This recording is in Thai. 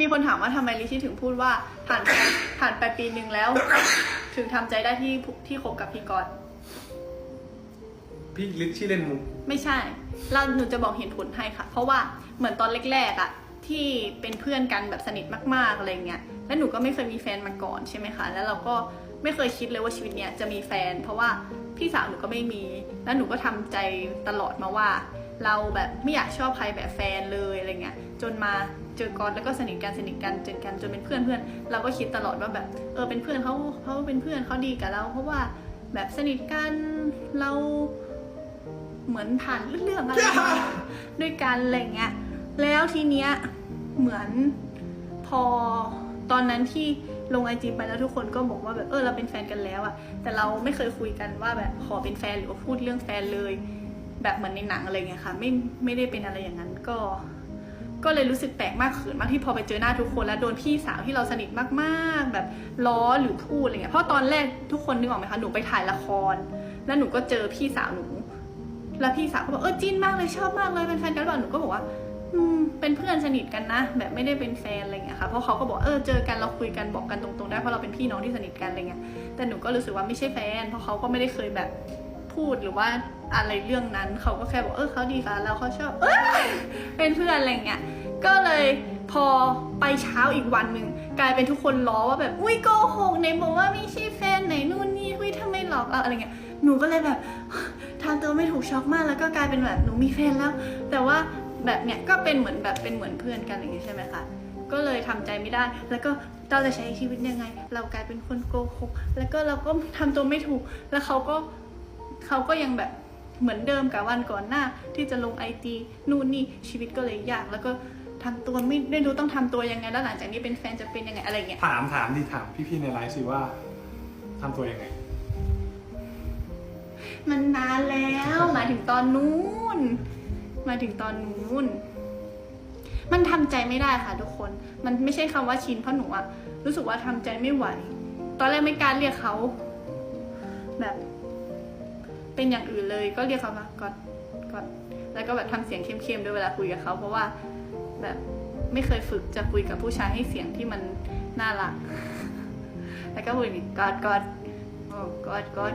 มีคนถามว่าทำไมลิชี่ถึงพูดว่าผ่านไปผ่านไปปีหนึ่งแล้ว ถึงทำใจได้ที่ที่คบกับพี่กรณ์พี่ลิชชี่เล่นมุกไม่ใช่ เราหนูจะบอกเหตุผลให้ค่ะ เพราะว่าเหมือนตอนแรกๆอะที่เป็นเพื่อนกันแบบสนิทมากๆอะไรเงี้ย แล้วหนูก็ไม่เคยมีแฟนมาก่อนใช่ไหมคะ แล้วเราก็ไม่เคยคิดเลยว่าชีวิตเนี้ยจะมีแฟน เพราะว่าพี่สาวหนูก็ไม่มี แล้วหนูก็ทำใจตลอดมาว่า เราแบบไม่อยากชอบใครแบบแฟนเลยอะไรเงี้ยจนมาเจอกอนแล้วก็สนิทกันสนิทกันจนกันจนเป็นเพื่อนเพื่อนเราก็คิดตลอดว่าแบบเออเป็นเพื่อนเขาเขาเป็นเพื่อนเขาดีกับเรา เพราะว่าแบบสนิทกันเราเหมือนผ่านเรื่องอะไรด้วยกันอะไรเงี้ยแล้วทีเนี้ยเหมือนพอตอนนั้นที่ลงไอจีไปแล้วทุกคนก็บอกว่าแบบเออเราเป็นแฟนกันแล้วอะแต่เราไม่เคยคุยกันว่าแบบขอเป็นแฟนหรือว่าพูดเรื่องแฟนเลย แบบเหมือนในหนังอะไรเงี้ยค่ะ ไม่ไม่ได้เป็นอะไรอย่างนั้นก็ ก็เลยรู้สึกแปลกมากเขินมากที่พอไปเจอหน้าทุกคนแล้วโดนพี่สาวที่เราสนิทมากๆ แบบล้อหรือพูดอะไรเงี้ยเพราะตอนแรกทุกคนนึกออกไหมคะหนูไปถ่ายละคร แล้วหนูก็เจอพี่สาวหนู แล้วพี่สาวก็บอกเออจินมากเลยชอบมากเลยเป็นแฟนกันหรือเปล่าหนูก็บอกว่าอืมเป็นเพื่อนสนิทกันนะ แบบไม่ได้เป็นแฟนอะไรเงี้ยค่ะเพราะเขาก็บอกเออเจอกันเราคุยกันบอกกันตรงๆได้เพราะเราเป็นพี่น้องที่สนิทกันอะไรเงี้ยแต่หนูก็รู้สึกว่าไม่ใช่แฟน เพราะเขาก็ไม่ได้เคยแบบ พูดหรือว่าอะไรเรื่องนั้น เขาก็แค่บอกเออเขาดีกับเราเขาชอบเอยเป็นเพื่อนอะไรเงี้ยก็เลยพอไปเช้าอีกวันหนึ่งกลายเป็นทุกคนล้อว่าแบบอุ้ยโกหกไหนบอกว่าไม่ใช่แฟนไหนนู่นนี่อุ้ยทำไมหลอกเราอะไรเงี้ยหนูก็เลยแบบทำตัวไม่ถูกช็อกมากแล้วก็กลายเป็นแบบหนูมีแฟนแล้ว แต่ว่าแบบเนี้ยก็เป็นเหมือนแบบเป็นเหมือนเพื่อนกันอย่างงี้ใช่ไหมคะก็เลยทำใจไม่ได้ แล้วก็เราจะใช้ชีวิตยังไง เรากลายเป็นคนโกหก แล้วก็เราก็ทำตัวไม่ถูก แล้วเขาก็ เขาก็ยังแบบเหมือนเดิมกับวันก่อนหน้า ที่จะลงไอจีนู่นนี่ชีวิตก็เลยยากแล้วก็ทำตัวไม่ไม่รู้ต้องทำตัวยังไงแล้วหลังจากนี้เป็นแฟนจะเป็นยังไงอะไรเงี้ยถามถามดิถามพี่ๆในไลฟ์สิว่าทำตัวยังไง มันนานแล้วหมายถึงตอนนู้นหมายถึงตอนนู้นมันทำใจไม่ได้ค่ะทุกคน มันไม่ใช่คำว่าชินเพราะหนูอะรู้สึกว่าทำใจไม่ไหว ตอนแรกไม่กล้ารเรียกเขา แบบ เป็นอย่างอื่นเลย ก็เรียกเขามากอดกอดแล้วก็แบบทำเสียงเข้มๆด้วยเวลาคุยกับเขาเพราะว่าแบบไม่เคยฝึกจะคุยกับผู้ชายให้เสียงที่มันน่ารัก แล้วก็พูดอย่างนี้กอดกอดโอ้กอดกอด